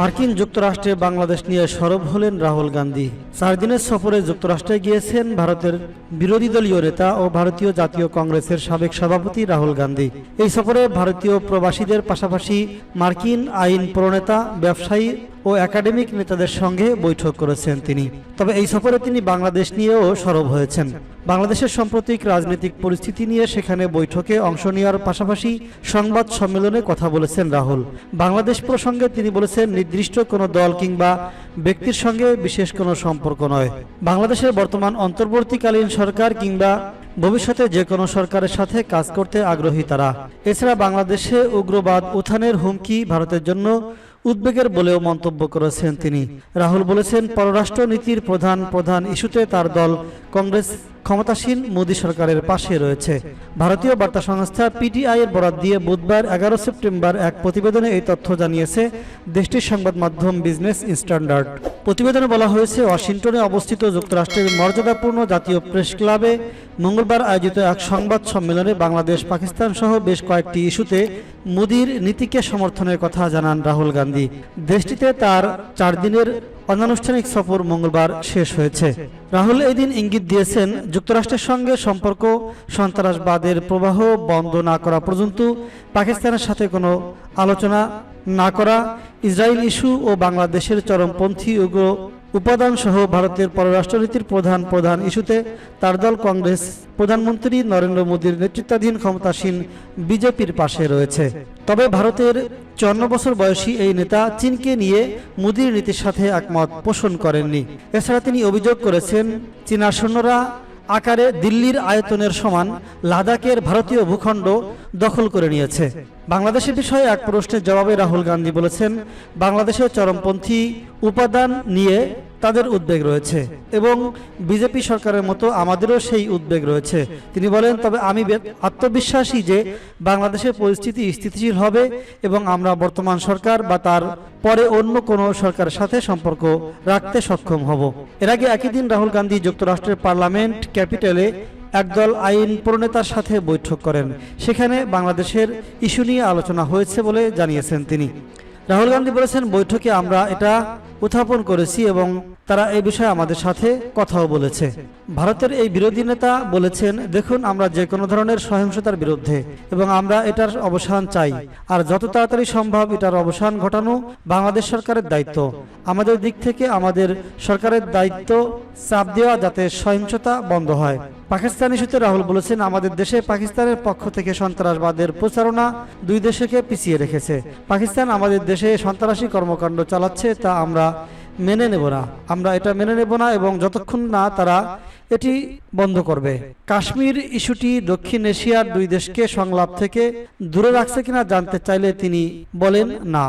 মার্কিন যুক্তরাষ্ট্রে বাংলাদেশ নিয়ে সরব হলেন রাহুল গান্ধী। চার দিনের সফরে যুক্তরাষ্ট্রে গিয়েছেন ভারতের বিরোধী দলীয় নেতা ও ভারতীয় জাতীয় কংগ্রেসের সাবেক সভাপতি রাহুল গান্ধী। এই সফরে ভারতীয় প্রবাসীদের পাশাপাশি মার্কিন আইন প্রণেতা, ব্যবসায়ী ও একাডেমিক নেতাদের সঙ্গে বৈঠক করেছেন তিনি। তবে এই সফরে তিনি বাংলাদেশ নিয়েও সরব হয়েছেন। বাংলাদেশের সাম্প্রতিক রাজনৈতিক পরিস্থিতি নিয়ে সেখানে বৈঠকে অংশ নেওয়ার পাশাপাশি সংবাদ সম্মেলনে কথা বলেছেন রাহুল। বাংলাদেশ প্রসঙ্গে তিনি বলেছেন, নির্দিষ্ট কোনো দল কিংবা ব্যক্তির সঙ্গে বিশেষ কোনো সম্পর্ক নয়। বাংলাদেশের বর্তমান অন্তর্বর্তীকালীন সরকার কিংবা ভবিষ্যতে যে কোনো সরকারের সাথে কাজ করতে আগ্রহী তারা। এছাড়া বাংলাদেশে উগ্রবাদ উত্থানের হুমকি ভারতের জন্য উদ্বেগের বলেও মন্তব্য করেছেন তিনি। রাহুল বলেছেন পররাষ্ট্র নীতির প্রধান প্রধান ইস্যুতে তার দল কংগ্রেস ক্ষমতাসীন, মোদী সরকারের পাশে রয়েছে। ভারতীয় বার্তা সংস্থা পিটিআই এর বরাত দিয়ে বুধবার এগারো সেপ্টেম্বর এক প্রতিবেদনে এই তথ্য জানিয়েছে, দেশটির সংবাদ মাধ্যম বিজনেস স্ট্যান্ডার্ড প্রতিবেদনে বলা হয়েছে, ওয়াশিংটনে অবস্থিত যুক্তরাষ্ট্রের মর্যাদাপূর্ণ জাতীয় প্রেস ক্লাবে মঙ্গলবার আয়োজিত এক সংবাদ সম্মেলনে বাংলাদেশ, পাকিস্তান সহ বেশ কয়েকটি ইস্যুতে মোদীর নীতিকে সমর্থনের কথা জানান রাহুল গান্ধী। দেশটিতে তার চার দিনের অনানুষ্ঠানিক সফর মঙ্গলবার শেষ হয়েছে। রাহুল এদিন ইঙ্গিত দিয়েছেন, যুক্তরাষ্ট্রের সঙ্গে সম্পর্ক সন্ত্রাসবাদের প্রবাহ বন্ধ না করা পর্যন্ত পাকিস্তানের সাথে কোনো আলোচনা না করা ইসরায়েল ইস্যু ও বাংলাদেশের চরমপন্থী উগ্র উপাদান সহ ভারতের পররাষ্ট্রনীতির প্রধান প্রধান ইস্যুতে তার দল কংগ্রেস, প্রধানমন্ত্রী নরেন্দ্র মোদীর নেতৃত্বাধীন ক্ষমতাসীন বিজেপির পাশে রয়েছে। তবে ভারতের চুয়ান্ন বছর বয়সী এই নেতা চীনকে নিয়ে মোদীর নীতির সাথে একমত পোষণ করেননি। এছাড়া তিনি অভিযোগ করেছেন চীনা সৈন্যরা আকারে দিল্লির আয়তনের সমান লাদাখের ভারতীয় ভূখণ্ড দখল করে নিয়েছে। বাংলাদেশের বিষয়ে এক প্রশ্নের জবাবে রাহুল গান্ধী বলেছেন, বাংলাদেশের চরমপন্থী উপাদান নিয়ে তাদের উদ্বেগ রয়েছে এবং বিজেপি সরকারের মতো আমাদেরও সেই উদ্বেগ রয়েছে। তিনি বলেন, তবে আমি আত্মবিশ্বাসী যে বাংলাদেশের পরিস্থিতি স্থিতিশীল হবে এবং আমরা বর্তমান সরকার বা তার পরে অন্য কোনো সরকারের সাথে সম্পর্ক রাখতে সক্ষম হব। এর আগে একই দিন রাহুল গান্ধী যুক্তরাষ্ট্রের পার্লামেন্ট ক্যাপিটালে একদল আইন প্রণেতার সাথে বৈঠক করেন। সেখানে বাংলাদেশের ইস্যু নিয়ে আলোচনা হয়েছে বলে জানিয়েছেন তিনি। রাহুল গান্ধী বলেছেন, বৈঠকে আমরা এটা উত্থাপন করেছি এবং তারা এই বিষয়ে আমাদের সাথে কথাও বলেছে। ভারতের এই বিরোধী নেতা বলেছেন, দেখুন, আমরা যে কোনো ধরনের সহিংসতার বিরুদ্ধে এবং আমরা এটার অবসান চাই। আর যত তাড়াতাড়ি সম্ভব এটার অবসান ঘটানো বাংলাদেশ সরকারের দায়িত্ব। আমাদের দিক থেকে আমাদের সরকারের দায়িত্ব চাপ দেওয়া যাতে সহিংসতা বন্ধ হয়। পাকিস্তানি সূত্রে রাহুল বলেছেন, আমাদের দেশে পাকিস্তানের পক্ষ থেকে সন্ত্রাসবাদের প্রচারণা দুই দেশকে পিছিয়ে রেখেছে। পাকিস্তান আমাদের দেশে সন্ত্রাসী কর্মকাণ্ড চালাচ্ছে তা আমরা মেনে নেব না। আমরা এটা মেনে নেব না এবং যতক্ষণ না তারা এটি বন্ধ করবে। কাশ্মীর ইস্যুটি দক্ষিণ এশিয়ার দুই দেশকে সংলাপ থেকে দূরে রাখছে কিনা জানতে চাইলে তিনি বলেন না।